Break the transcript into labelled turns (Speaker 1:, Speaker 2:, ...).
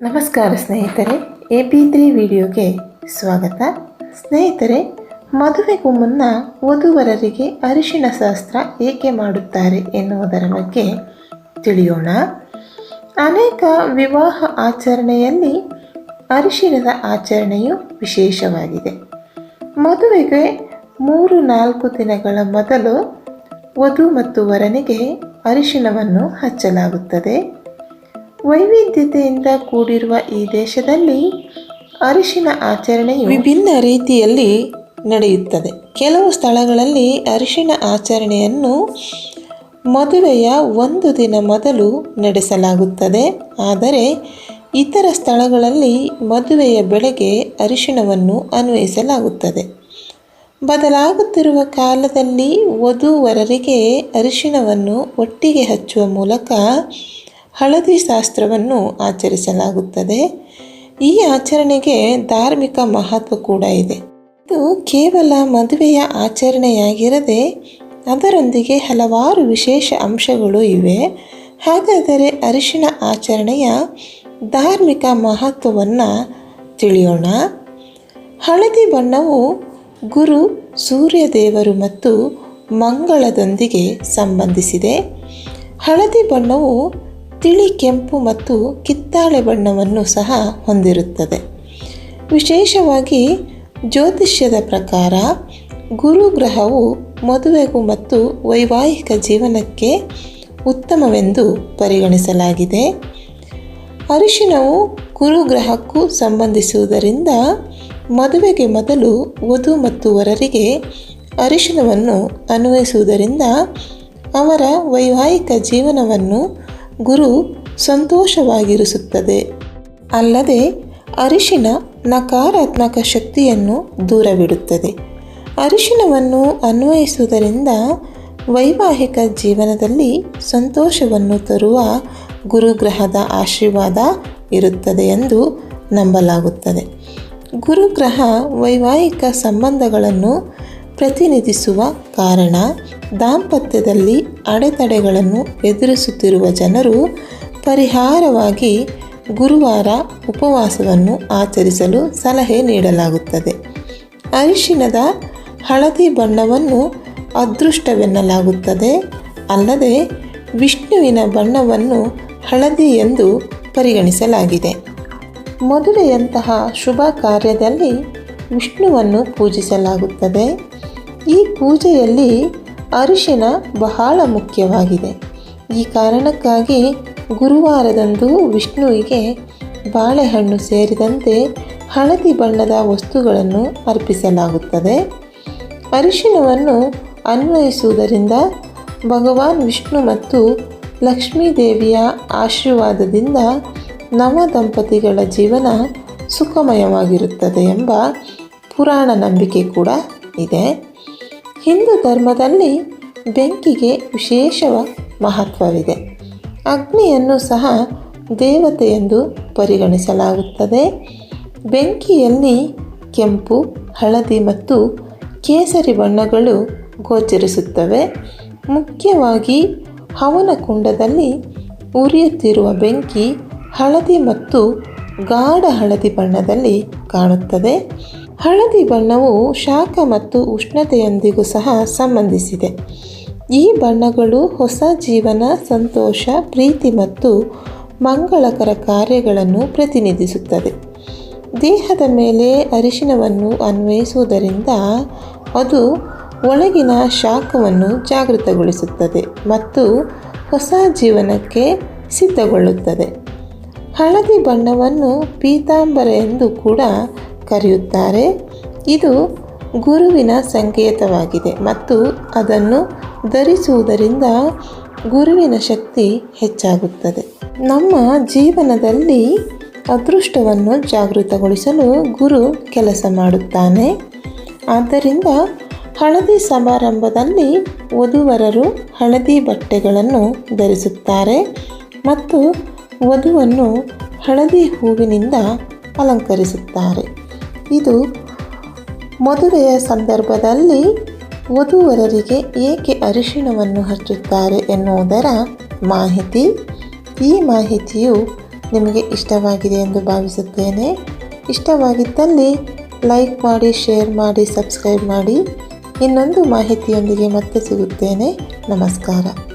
Speaker 1: ನಮಸ್ಕಾರ ಸ್ನೇಹಿತರೆ, A P three ವಿಡಿಯೋಗೆ ಸ್ವಾಗತ. ಸ್ನೇಹಿತರೆ, ಮದುವೆಗೂ ಮುನ್ನ ವಧುವರರಿಗೆ ಅರಿಶಿನ ಶಾಸ್ತ್ರ ಏಕೆ ಮಾಡುತ್ತಾರೆ ಎನ್ನುವುದರ ಬಗ್ಗೆ ತಿಳಿಯೋಣ. ಅನೇಕ ವಿವಾಹ ಆಚರಣೆಯಲ್ಲಿ ಅರಿಶಿಣದ ಆಚರಣೆಯು ವಿಶೇಷವಾಗಿದೆ. ಮದುವೆಗೆ ಮೂರು ನಾಲ್ಕು ದಿನಗಳ ಮೊದಲು ವಧು ಮತ್ತು ವರನಿಗೆ ಅರಿಶಿಣವನ್ನು ಹಚ್ಚಲಾಗುತ್ತದೆ. ವೈವಿಧ್ಯತೆಯಿಂದ ಕೂಡಿರುವ ಈ ದೇಶದಲ್ಲಿ ಅರಿಶಿನ ಆಚರಣೆಯು ವಿಭಿನ್ನ ರೀತಿಯಲ್ಲಿ ನಡೆಯುತ್ತದೆ. ಕೆಲವು ಸ್ಥಳಗಳಲ್ಲಿ ಅರಿಶಿನ ಆಚರಣೆಯನ್ನು ಮದುವೆಯ ಒಂದು ದಿನ ಮೊದಲು ನಡೆಸಲಾಗುತ್ತದೆ. ಆದರೆ ಇತರ ಸ್ಥಳಗಳಲ್ಲಿ ಮದುವೆಯ ಬೆಳೆಗೆ ಅರಿಶಿಣವನ್ನು ಅನ್ವಯಿಸಲಾಗುತ್ತದೆ. ಬದಲಾಗುತ್ತಿರುವ ಕಾಲದಲ್ಲಿ ವಧುವರರಿಗೆ ಅರಿಶಿಣವನ್ನು ಒಟ್ಟಿಗೆ ಹಚ್ಚುವ ಮೂಲಕ ಹಳದಿ ಶಾಸ್ತ್ರವನ್ನು ಆಚರಿಸಲಾಗುತ್ತದೆ. ಈ ಆಚರಣೆಗೆ ಧಾರ್ಮಿಕ ಮಹತ್ವ ಕೂಡ ಇದೆ. ಇದು ಕೇವಲ ಮದುವೆಯ ಆಚರಣೆಯಾಗಿರದೆ ಅದರೊಂದಿಗೆ ಹಲವಾರು ವಿಶೇಷ ಅಂಶಗಳು ಇವೆ. ಹಾಗಾದರೆ ಅರಿಶಿನ ಆಚರಣೆಯ ಧಾರ್ಮಿಕ ಮಹತ್ವವನ್ನು ತಿಳಿಯೋಣ. ಹಳದಿ ಬಣ್ಣವು ಗುರು, ಸೂರ್ಯದೇವರು ಮತ್ತು ಮಂಗಳದೊಂದಿಗೆ ಸಂಬಂಧಿಸಿದೆ. ಹಳದಿ ಬಣ್ಣವು ತಿಳಿ ಕೆಂಪು ಮತ್ತು ಕಿತ್ತಾಳೆ ಬಣ್ಣವನ್ನು ಸಹ ಹೊಂದಿರುತ್ತದೆ. ವಿಶೇಷವಾಗಿ ಜ್ಯೋತಿಷ್ಯದ ಪ್ರಕಾರ ಗುರುಗ್ರಹವು ಮದುವೆಗೂ ಮತ್ತು ವೈವಾಹಿಕ ಜೀವನಕ್ಕೆ ಉತ್ತಮವೆಂದು ಪರಿಗಣಿಸಲಾಗಿದೆ. ಅರಿಶಿಣವು ಗುರುಗ್ರಹಕ್ಕೂ ಸಂಬಂಧಿಸುವುದರಿಂದ ಮದುವೆಗೆ ಮೊದಲು ವಧು ಮತ್ತು ವರರಿಗೆ ಅರಿಶಿಣವನ್ನು ಅನ್ವಯಿಸುವುದರಿಂದ ಅವರ ವೈವಾಹಿಕ ಜೀವನವನ್ನು ಗುರು ಸಂತೋಷವಾಗಿರಿಸುತ್ತದೆ. ಅಲ್ಲದೆ ಅರಿಶಿನ ನಕಾರಾತ್ಮಕ ಶಕ್ತಿಯನ್ನು ದೂರವಿಡುತ್ತದೆ. ಅರಿಶಿನವನ್ನು ಅನ್ವಯಿಸುವುದರಿಂದ ವೈವಾಹಿಕ ಜೀವನದಲ್ಲಿ ಸಂತೋಷವನ್ನು ತರುವ ಗುರುಗ್ರಹದ ಆಶೀರ್ವಾದ ಇರುತ್ತದೆ ಎಂದು ನಂಬಲಾಗುತ್ತದೆ. ಗುರುಗ್ರಹ ವೈವಾಹಿಕ ಸಂಬಂಧಗಳನ್ನು ಪ್ರತಿನಿಧಿಸುವ ಕಾರಣ ದಾಂಪತ್ಯದಲ್ಲಿ ಅಡೆತಡೆಗಳನ್ನು ಎದುರಿಸುತ್ತಿರುವ ಜನರು ಪರಿಹಾರವಾಗಿ ಗುರುವಾರ ಉಪವಾಸವನ್ನು ಆಚರಿಸಲು ಸಲಹೆ ನೀಡಲಾಗುತ್ತದೆ. ಅರಿಶಿನದ ಹಳದಿ ಬಣ್ಣವನ್ನು ಅದೃಷ್ಟವೆನ್ನಲಾಗುತ್ತದೆ. ಅಲ್ಲದೆ ವಿಷ್ಣುವಿನ ಬಣ್ಣವನ್ನು ಹಳದಿ ಎಂದು ಪರಿಗಣಿಸಲಾಗಿದೆ. ಮದುವೆಯಂತಹ ಶುಭ ಕಾರ್ಯದಲ್ಲಿ ವಿಷ್ಣುವನ್ನು ಪೂಜಿಸಲಾಗುತ್ತದೆ. ಈ ಪೂಜೆಯಲ್ಲಿ ಅರಿಶಿನ ಬಹಳ ಮುಖ್ಯವಾಗಿದೆ. ಈ ಕಾರಣಕ್ಕಾಗಿ ಗುರುವಾರದಂದು ವಿಷ್ಣುವಿಗೆ ಬಾಳೆಹಣ್ಣು ಸೇರಿದಂತೆ ಹಳದಿ ಬಣ್ಣದ ವಸ್ತುಗಳನ್ನು ಅರ್ಪಿಸಲಾಗುತ್ತದೆ. ಅರಿಶಿಣವನ್ನು ಅನ್ವಯಿಸುವುದರಿಂದ ಭಗವಾನ್ ವಿಷ್ಣು ಮತ್ತು ಲಕ್ಷ್ಮೀದೇವಿಯ ಆಶೀರ್ವಾದದಿಂದ ನವ ದಂಪತಿಗಳ ಜೀವನ ಸುಖಮಯವಾಗಿರುತ್ತದೆ ಎಂಬ ಪುರಾಣ ನಂಬಿಕೆ ಕೂಡ ಇದೆ. ಹಿಂದೂ ಧರ್ಮದಲ್ಲಿ ಬೆಂಕಿಗೆ ವಿಶೇಷವ ಮಹತ್ವವಿದೆ. ಅಗ್ನಿಯನ್ನು ಸಹ ದೇವತೆ ಎಂದು ಪರಿಗಣಿಸಲಾಗುತ್ತದೆ. ಬೆಂಕಿಯಲ್ಲಿ ಕೆಂಪು, ಹಳದಿ ಮತ್ತು ಕೇಸರಿ ಬಣ್ಣಗಳು ಗೋಚರಿಸುತ್ತವೆ. ಮುಖ್ಯವಾಗಿ ಹವನ ಕುಂಡದಲ್ಲಿ ಉರಿಯುತ್ತಿರುವ ಬೆಂಕಿ ಹಳದಿ ಮತ್ತು ಗಾಢ ಹಳದಿ ಬಣ್ಣದಲ್ಲಿ ಕಾಣುತ್ತದೆ. ಹಳದಿ ಬಣ್ಣವು ಶಾಖ ಮತ್ತು ಉಷ್ಣತೆಯೊಂದಿಗೂ ಸಹ ಸಂಬಂಧಿಸಿದೆ. ಈ ಬಣ್ಣಗಳು ಹೊಸ ಜೀವನ, ಸಂತೋಷ, ಪ್ರೀತಿ ಮತ್ತು ಮಂಗಳಕರ ಕಾರ್ಯಗಳನ್ನು ಪ್ರತಿನಿಧಿಸುತ್ತದೆ ದೇಹದ ಮೇಲೆ ಅರಿಶಿನವನ್ನು ಅನ್ವಯಿಸುವುದರಿಂದ ಅದು ಒಳಗಿನ ಶಾಖವನ್ನು ಜಾಗೃತಗೊಳಿಸುತ್ತದೆ ಮತ್ತು ಹೊಸ ಜೀವನಕ್ಕೆ ಸಿದ್ಧಗೊಳ್ಳುತ್ತದೆ. ಹಳದಿ ಬಣ್ಣವನ್ನು ಪೀತಾಂಬರ ಎಂದು ಕೂಡ ಕರೆಯುತ್ತಾರೆ. ಇದು ಗುರುವಿನ ಸಂಕೇತವಾಗಿದೆ ಮತ್ತು ಅದನ್ನು ಧರಿಸುವುದರಿಂದ ಗುರುವಿನ ಶಕ್ತಿ ಹೆಚ್ಚಾಗುತ್ತದೆ. ನಮ್ಮ ಜೀವನದಲ್ಲಿ ಅದೃಷ್ಟವನ್ನು ಜಾಗೃತಗೊಳಿಸಲು ಗುರು ಕೆಲಸ ಮಾಡುತ್ತಾನೆ. ಆದ್ದರಿಂದ ಹಳದಿ ಸಮಾರಂಭದಲ್ಲಿ ವಧುವರರು ಹಳದಿ ಬಟ್ಟೆಗಳನ್ನು ಧರಿಸುತ್ತಾರೆ ಮತ್ತು ವಧುವನ್ನು ಹಳದಿ ಹೂವಿನಿಂದ ಅಲಂಕರಿಸುತ್ತಾರೆ. ಇದು ಮದುವೆಯ ಸಂದರ್ಭದಲ್ಲಿ ವಧುವರರಿಗೆ ಏಕೆ ಅರಿಶಿಣವನ್ನು ಹಚ್ಚುತ್ತಾರೆ ಎನ್ನುವುದರ ಮಾಹಿತಿ. ಈ ಮಾಹಿತಿಯು ನಿಮಗೆ ಇಷ್ಟವಾಗಿದೆ ಎಂದು ಭಾವಿಸುತ್ತೇನೆ. ಇಷ್ಟವಾಗಿದ್ದಲ್ಲಿ ಲೈಕ್ ಮಾಡಿ, ಶೇರ್ ಮಾಡಿ, ಸಬ್ಸ್ಕ್ರೈಬ್ ಮಾಡಿ. ಇನ್ನೊಂದು ಮಾಹಿತಿಯೊಂದಿಗೆ ಮತ್ತೆ ಸಿಗುತ್ತೇನೆ. ನಮಸ್ಕಾರ.